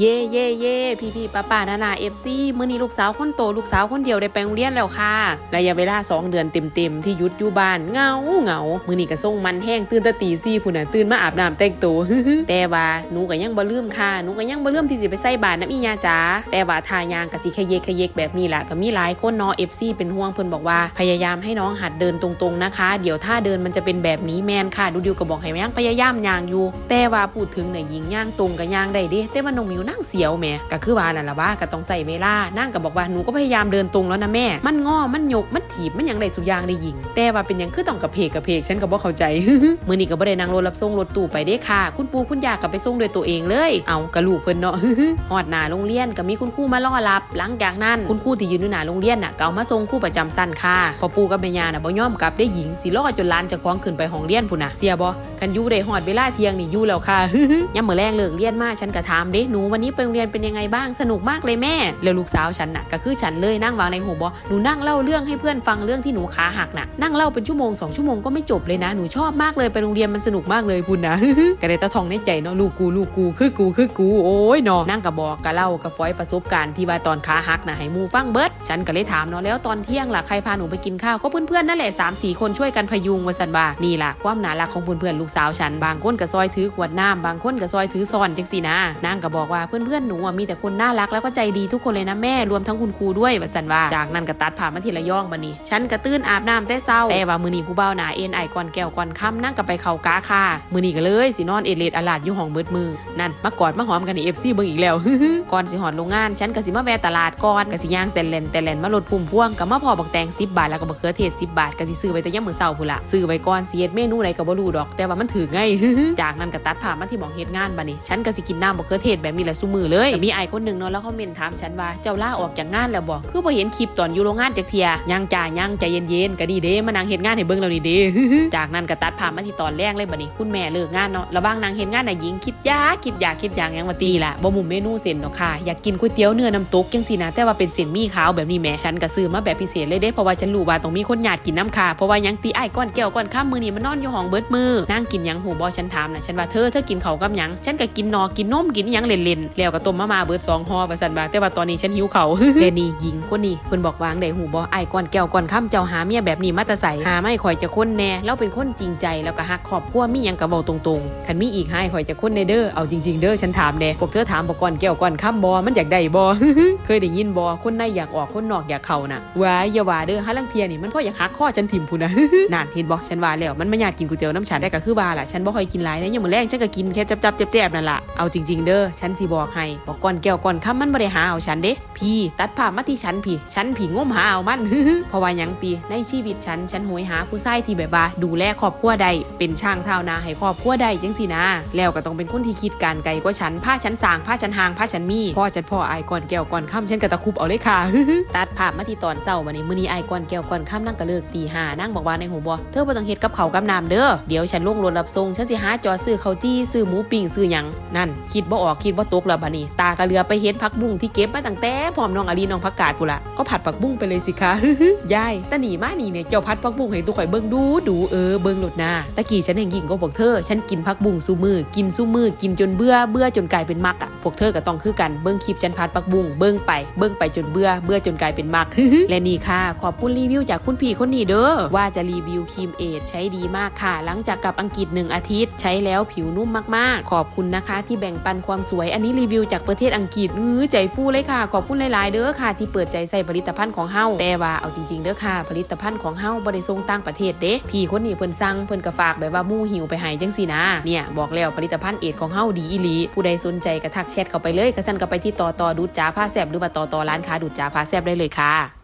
เย่เย่เย่พี่พี่ป้าป้านานาเอฟซีมื้อนี้ลูกสาวคนโตลูกสาวคนเดียวได้ไปโรงเรียนแล้วค่ะระยะเวลา 2 เดือนเต็มๆที่ยุดอยู่บ้านเงาเงามื้อนี้ก็ส่งมันแห้งตื่นตะตีซี่พุ่นน่ะตื่นมาอาบน้ำแต่งตัวแต่ว่าหนูก็ยังบ่ลืมค่ะหนูก็ยังบ่ลืมที่สิไปใส่บาตรน้ำอียาจ๋าแต่ว่าทายางก็สิขยเยกขยเยกแบบนี้ล่ะก็มีหลายคนเนาะ FC เป็นห่วงเพิ่นบอกว่าพยายามให้น้องหัดเดินตรงๆนะคะ เดี๋ยวถ้าเดินมันจะเป็นแบบนี้แมนค่ะดูดิวก็บอกให้ยังพยายามยางอยู่ แต่ว่าพูดถึงเนี่ยยิงย่างตรงกับย่างได้ด้แต่ว่าน้องมิวนั่งเสียวแหมก็คือว่านั่นละว่าก็ต้องใส่เวลานั่งก็บอกว่าหนูก็พยายามเดินตรงแล้วนะแม่ มันงอมันยกมันถีบมันยังได้สุยางได้ยิง แต่ว่าเป็นยังคือต้องกระเพกกระเพกฉันก็บ่เข้าใจมื้อนี้ก็บ่ได้นั่งรถรับส่งรถตู้ไปเด้ค่ะ คุณปู่คุณย่าก็ไปส่งด้วยตัวเองเลย เอากระลูกเพิ่นเนาะฮอดหน้าโรงเรียนก็มีคุณครูมารอรับหลังจากนั้นคุณครูที่ยืนอยู่หน้าโรงเรียนน่ะก็เอามาส่งครูประจำชั้นค่ะพอปู่กับแม่ย่าน่ะบ่ยอมกลับได้หญิงสิรอจนหลานเจะคล้าของขึ้นไปห้องเรียนพุ่นน่ะเสียบ่คันอยู่ได้ฮอดเวลาเที่ยงนี่อยู่แล้วค่ะยามมื้อแรงเลิกเรียนมาฉันก็ถามเด้หนูวันนี้ไปโรงเรียนเป็นยังไงบ้างสนุกมากเลยแม่แล้วลูกสาวฉันน่ะก็คือฉันเลยนั่งวางในหูบ่หนูนั่งเล่าเรื่องให้เพื่อนฟังเรื่องที่หนูขาหักน่ะนั่งเล่าเป็นชั่วโมงสองชั่วโมงก็ไม่จบเลยนะหนูชอบมากเลยไปโรงเรียนมันสนุกมากเลยพุ่นนะก็ได้ตะทองในใจเนาะลูกกูลูกกูคือกูคือกูโอ้ยเนาะนั่งกับบอกกับเล่ากับฟอยประสบการณ์ที่ว่าตอนขาหักน่ะให้หมูฟังเบิดฉันก็เลยถามเนาะแล้วตอนเที่ยงล่ะใครพาหนูไปกินข้าวก็เพื่อนๆนั่นแหละสามสี่คนช่วยกันพยุงวสันว่านี่ล่ะความน่ารักของเพื่อนๆลูกสาวฉันบางคนก็ซอยถือขวดน้ำบางคนก็ซอยถือซอนจังสินะนางก็บอกว่าเพื่อนๆหนูอะมีแต่คนน่ารักแล้วก็ใจดีทุกคนเลยนะแม่รวมทั้งคุณครูด้วยวาสันว่าจากนั้นก็ตัดผ่านมาทีละย่องบันนี้ฉันก็ตื่นอาบน้ำแต่เช้าแต่ว่ามือนีผู้เบาหนาเอ็นไอก่อนแก้วก่อนค่ำนั่งก็ไปเขากาค่ะมือนีก็เลยสินอนเอเลดอลาดอยู่ห้องเบิดมือนั่นมากอดมาหอมกันในเอฟซีเบิ่งอีกแล้วก่อนสิหอนโรงงานฉันก็สิมาแวะตลาดก่อนก็สิย่างแต่เลนแต่เลนมาลดพุ่มพ่วงก็มาพอบักแตง10บาทแล้วก็บักเขือเทศ10บาทก็สิซื้อไว้แต่ยามมื้อเช้าพุ่นละซื้อไว้ก่อนสิเฮ็ดเมนูใดก็บ่รู้ดอก แต่ว่ามันถือไงจากนั้นก็ตัดผ่านมาที่หมองเฮ็ดงานบัดนี้ฉันก็สิกินน้ำบักเขือเทศแบบนี้แหละซุมือเลยมีไอคนหนึ่งเนาะแล้วเขาเมนถามฉันว่าเจ้าล่าออกจากงานแล้วบ่คือบ่เห็นคลิปตอนอยู่โรงงานจักเทียยังจ่ายังใจเย็นๆก็ดีเด้มานั่งเฮ็ดงานให้เบิ่งแล้วนี่เด้จากนั้นก็ตัดผ่านมาที่ตอนแรกเลยบัดนี้คุณแม่เลิกงานเนาะระหว่างนางเฮ็ดงานน่ะหญิงคิดยาคิดยาคิดอย่างยังมาตีละบ่หมุมเมนูเส้นเนาะค่ะอยากกินก๋วยเตี๋ยวเนื้อน้ำตกจังซี่นะแต่ว่าเป็นเส้นมี่ขาวแบบนี้แหมฉันก็ซื้อมาแบบพิเศษเลยเด้เพราะว่าฉันรู้ว่าต้องมีคนอยากกินน้ำค่ะเพราะว่ายังตีไอ้ก้อนแก้วก้อนข้ามมือนี่มันนอนอยู่ห้องเบิดมือนั่งกินยังหูบ่ฉันถามนะฉันว่าเธอเธอกินเขากับยังฉันก็กินนอกินนมกินหยังเล่นแล้วก็ต้มมามาเบิดสองห่อว่าซั่นว่าแต่ว่าตอนนี้ฉันหิวเขาวแต่นี่หญิงคนนี้เพิ่นบอกวางได้หูบ่ไอ้ก้อนแก้วก้อนข้ามเจ้าหาเมียแบบนี้มาตะใส่หาไม่ข่อยจะค้นแน่แล้วเป็นคนจริงใจแล้วก็ฮักครอบครัวมียังก็เว้าตรงๆคันมีอีกให้ข่อยจะค้นในเด้อเอาจริง ๆ เด้อฉันถามแน่พวกเธอถามบ่ก่อนแก้วก่อนข้ามบ่มันอยากได้บ่เคยได้ยินบ่คนในอยากออกคนนอกอยากเข้าน่ะว้ายอย่าว่าเด้อหาลังเทียนี่มันพ่ออยากหักข้อฉันถิ่มพูนนะนั่นเห็นบ่ฉันว่าแล้วมันไม่อยากกินก๋วยเตี๋ยวน้ำฉันได้ก็คือว่าล่ะฉันบ่ค่อยกินหลายนะยังมื้อแรกฉันก็กินแค่จับๆแจบๆนั่นล่ะเอาจริง ๆ เด้อฉันสิบอกให้บอกก่อนแก้วก่อนค่ำมันบ่ได้หาเอาฉันเด้ พี่ ตัดภาพมาที่ฉันพี่ ฉันผีงมหาเอามันเพราะว่ายังตีในชีวิตฉันฉันโหยหาผู้ชายที่แบบว่าดูแลครอบครัวได้เป็นช่างเท้านาให้ครอบครัวได้จังสินะ แล้วก็ต้องเป็นคนที่คิดการไกลกว่าฉันผ้าฉันสางผ้าฉันหางผ้าฉันมีพ่อฉันพ่อไอายก่อนแก้วก่อนค่ำฉันก็ตะคุบเอาเลยค่ะตัดภาพมาที่ตอนเศร้าวันนี้มื้อนี้อายก่อนแก้วก่อนค่ำนั่งก็เลิกตีห้านั่งบอกว่าในหูบ่เธอบ่ต้องเฮ็ดกับเขากับน้ำเด้อเดี๋ยวฉันลงรถรับส่งฉันสิหาจอซื้อข้าวจี้ซื้อหมูปิ้งซื้อหยังนั่น คิดบ่ออกคิดบ่ตกแล้วบัดนี้ ตากระเรือไปเฮ็ดผักบุ้งที่เก็บมาตั้งแต่พร้อมน้องอลีน้องผักกาดพุนละก็ผัดผักบุ้งไปเลยสิคะยายตาหนีมาหนีเนี่ยเจ้าพัดผักบุ้งให้ตุกข่อยเบิ่งดูดูเออเบิ่งโลดหน้าตะกี้ฉันแห่งยิงก็บอกเธอ ฉันกินผักบุ้งซูมือกินซูมือกินจนเบื่อเบื่อจนกลายเป็นมักอะพวกเธอก็ต้องคือกันเบิ่งคลิปฉันพัดผักบุ้งเบิ่งไปเบิ่งไปจนเบื่อเบื่อจนกลายเป็นมักและนี่ค่ะ ขอบคุณรีวิวจากคุณพี่คนนี้เด้อว่าจะรีวิวครีมเอทใช้ดีมากค่ะ หลังจากกลับอังกฤษหนึ่งอาทิตย์ ใช้แล้วผิวนุ่มมากๆ ขอบคุณนะคะ ที่แบ่งปันความสวยอันนี้รีวิวจากประเทศอังกฤษอื้อใจฟูเลยค่ะ ขอบคุณหลาย ๆ เด้อค่ะ ที่เปิดใจใส่ผลิตภัณฑ์ของเฮาแต่ว่าเอาจริง ๆ เด้อค่ะ ผลิตภัณฑ์ของเฮาบริส่งต่างประเทศเด้พี่คนนี้เพิ่นสั่งเพิ่นกระฝากแบบว่ามู่หิวไปหายจังสินะเนี่ยบอกแล้วผลิตภัณฑ์เอทของเฮาดีอีหลีผู้ใดสนใจกระทักแชทเข้าไปเลยกระสั่นก็ไปที่ต่อต่อดูดจ้าผ้าแซบหรือว่าต่อต่อร้านค้าดูดจ้าผ้าแซบได้เลยค่ะ